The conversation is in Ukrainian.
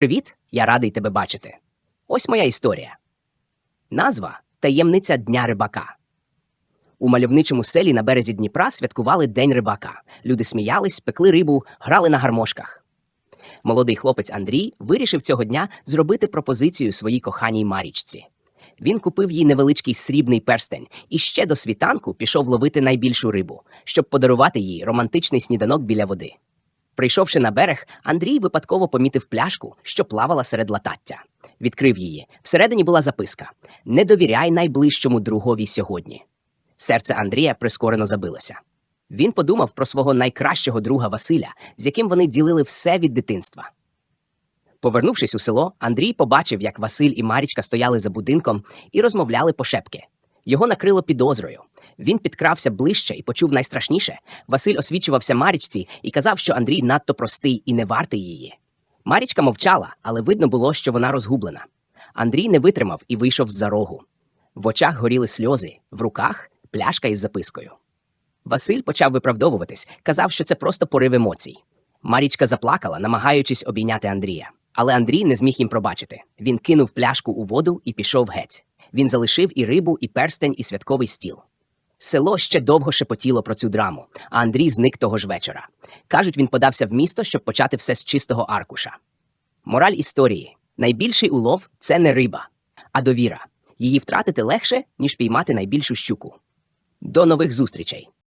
Привіт, я радий тебе бачити. Ось моя історія. Назва Таємниця Дня рибака. У мальовничому селі на березі Дніпра святкували День рибака. Люди сміялись, пекли рибу, грали на гармошках. Молодий хлопець Андрій вирішив цього дня зробити пропозицію своїй коханій Марічці. Він купив їй невеличкий срібний перстень і ще до світанку пішов ловити найбільшу рибу, щоб подарувати їй романтичний сніданок біля води. Прийшовши на берег, Андрій випадково помітив пляшку, що плавала серед латаття. Відкрив її. Всередині була записка: Не довіряй найближчому другові сьогодні. Серце Андрія прискорено забилося. Він подумав про свого найкращого друга Василя, з яким вони ділили все від дитинства. Повернувшись у село, Андрій побачив, як Василь і Марічка стояли за будинком і розмовляли пошепки. Його накрило підозрою. Він підкрався ближче і почув найстрашніше. Василь освічувався Марічці і казав, що Андрій надто простий і не вартий її. Марічка мовчала, але видно було, що вона розгублена. Андрій не витримав і вийшов з-за рогу. В очах горіли сльози, в руках пляшка із запискою. Василь почав виправдовуватись, казав, що це просто порив емоцій. Марічка заплакала, намагаючись обійняти Андрія. Але Андрій не зміг їм пробачити. Він кинув пляшку у воду і пішов геть. Він залишив і рибу, і перстень, і святковий стіл. Село ще довго шепотіло про цю драму, а Андрій зник того ж вечора. Кажуть, він подався в місто, щоб почати все з чистого аркуша. Мораль історії: найбільший улов це не риба, а довіра. Її втратити легше, ніж піймати найбільшу щуку. До нових зустрічей!